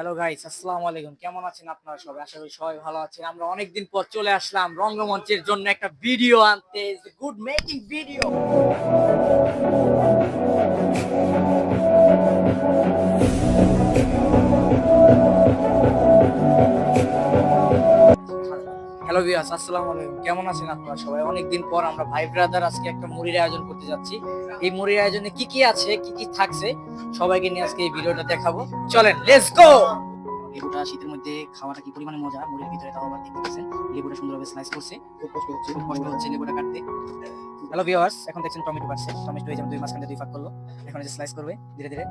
Hello guys আসসালামু আলাইকুম। কেমন আছেন আপনারা সবাই? আশা করি সবাই ভালো আছেন। আমরা অনেকদিন পর চলে আসলাম রঙ্গমঞ্চের জন্য একটা ভিডিও আনতে। গুড মেকিং ভিডিও হ্যালো আসসালামু আলাইকুম। কেমন আছেন আপনারা সবাই? অনেকদিন পর আমরা ভাই ব্রাদার আজকে একটা মুড়ির আয়োজন করতে যাচ্ছি। এই মুড়ির আয়োজনে কি কি আছে, কি কি থাকছে, সবাইকে নিয়ে আজকে এই ভিডিওটা দেখাবো। চলেন লেটস গো লেবুটা শীতের মধ্যে খাওয়াটা কি পরিমাণে মজা? মুড়ির ভিতরে তাও আবার দেখতে পাচ্ছেন, লেবুটা সুন্দরভাবে স্লাইস করছে, খুব কষ্ট হচ্ছে, খুব কষ্ট হচ্ছে লেবুটা কাটতে। হ্যালো ভিউয়ার্স, এখন দেখছেন টমেটো কাটছে। টমেটো এই যেমন দুই মাঝখানে দুই ভাগ করল, এখন যে স্লাইস করবে, ধীরে ধীরে।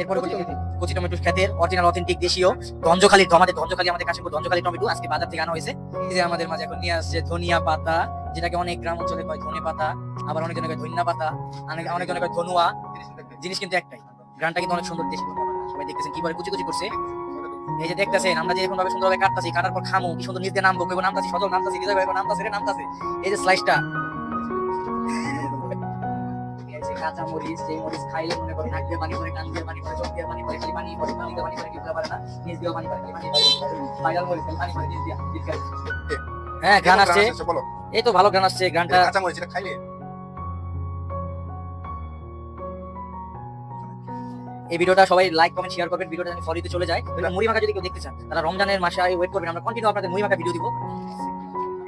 এরপরে কচি কচি টমেটো খেতের অরিজিনাল অথেন্টিক দেশীয় আমাদের আমাদের ধঞ্জখালি টমেটো, আজকে বাজার থেকে আনা হয়েছে। যে আমাদের মাঝে এখন নিয়ে আসছে ধনিয়া পাতা, যেটাকে অনেক গ্রাম অঞ্চলে কয় ধনে পাতা, আবার অনেক ধনিয়া পাতা, অনেক ধনুয়া, জিনিস কিন্তু একটাই। গ্রামটা কিন্তু অনেক সুন্দর দেশি। সবাই দেখতেছেন কীভাবে কুচি কুচি করছে। এই যে দেখতেছেন, আমরা যে এখন ভাবে সুন্দরভাবে কাটতাছি, কাটার পর খামু, কি সুন্দর দিয়ে নামবো কেউ নামতাছি, সজল নামতাছি হৃদয় নামতাছি রে, নামতাছি। এই যে স্লাইসটা কাঁচা মরিচ যে মরিচ খাইলে মনে করে নাক দিয়ে পানি পড়ে কান দিয়ে পানি পড়ে চোখ দিয়ে পানি পড়ে খালি পানি পড়ে পানি দিয়ে পানি পড়ে কি পারে না নিচ দিয়ে পানি পড়ে খালি পানি পড়ে ভাইরাল মরিচ পানি পড়ে নিচ দিয়ে হ্যাঁ গান আসছে এই তো ভালো গান আসছে গানটা কাঁচা মরিচ এটা খাইলে এই ভিডিওটা সবাই লাইক কমেন্ট শেয়ার করবেন ভিডিওটা যদি ফরিতে চলে যায় মুড়ি মাখা যদি কেউ দেখতে চান তারা রমজানের মাসে ওয়েট করবেন আমরা কন্টিনিউ আপনাদের মুড়ি মাখা ভিডিও দিব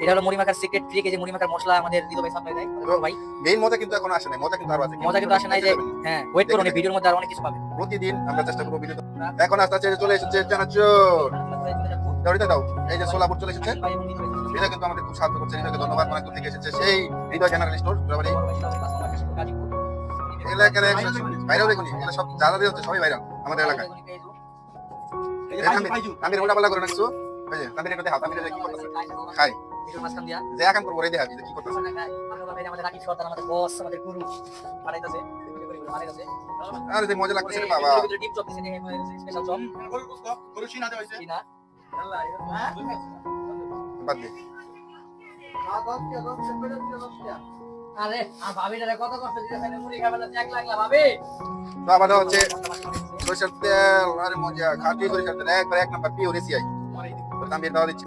এটা হলো মুড়ি মাখার সিক্রেট ট্রিক এই যে মুড়ি মাখার মশলা আমাদের দিদ ভাই সাপ্লাই দেয় ভাই। মেইন মজা কিন্তু এখন আসে নাই মজা কিন্তু আরও আছে মজা কিন্তু আসে নাই যে হ্যাঁ ওয়েট করুন এই ভিডিওর মধ্যে আর অনেক কিছু পাবেন। প্রতিদিন আমরা চেষ্টা করব ভিডিও এখন আস্তে আস্তে চলে এসেছে চানাচুর দড়িতে দাও এই যে সোলাপুর চলে এসেছে। এটা কিন্তু আমাদের খুব সাহায্য করছে হৃদয়কে ধন্যবাদ অনেক দূর থেকে এসেছে সেই হৃদয় জেনারেল স্টোর জোড়াবাড়ি এলাকার বাইরেও দেখুন। এগুলো সব যারা দিয়ে হচ্ছে সবাই বাইরে আমাদের এলাকায়। তামির ওটা পাল্লা করে রাখছো তামির এটা হাত তামির কি করতেছে? খাই যে একাম করব রে দেখাবি কি করতেছে? আমাদের রাকিব সর্দার আমাদের বস আমাদের গুরু বানাইতেছে। আরে যে মজা লাগতেছে রে বাবা। ডিপ চপ দিছে স্পেশাল চপ কি না বাদ দে। আরে আ ভাবিটারে কত কষ্ট দিতেছে মুড়ি খাবে না এক লাগলা ভাবি। তো আবার হচ্ছে সরিষার তেল আরে মজা। খাঁটি সরিষার তেল একবার এক নাম্বার পিওর এসিআই দাওয়া দিচ্ছি।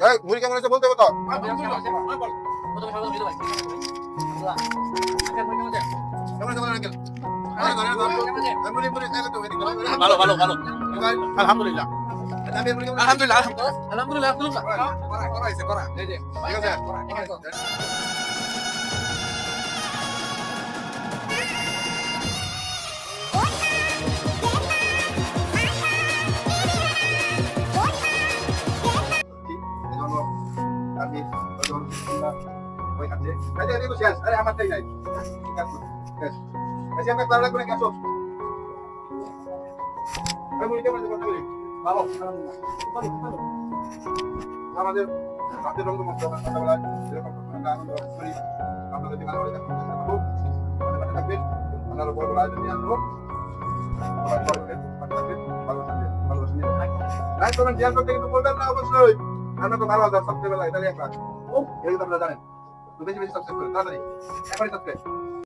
এই মুড়ি কেমন হয়েছে বলতে হবে তো। ভালো ভালো ভালো। আলহামদুলিল্লাহ। আলহামদুলিল্লাহ আলহামদুলিল্লাহ। আলহামদুলিল্লাহ করা করা করা ঠিক আছে। শেষ। আরে, আমার তাই নাই। শেষ। এই যে আমরা ক্লাব লাগবে নাকি আসো এই মুড়ি কেমন হয়েছে বলতে পারি ভালো। আমাদের রাতের রঙ মতো সকালবেলা এরকম আনন্দ করি আপনাদের দিকে আমাদের পাশে থাকবেন আপনারা ভালো থাকবেন ভালোবাসা নিয়ে লাইক কমেন্ট শেয়ার করতে কিন্তু বলবেন না, অবশ্যই। আমরা তো ভালো আছি সবচেয়ে বেলা এটা একটা ও, এই তো আপনারা জানেন। বেশি বেশি সাবস্ক্রাইব করুন তাড়াতাড়ি। এখনই সাবস্ক্রাইব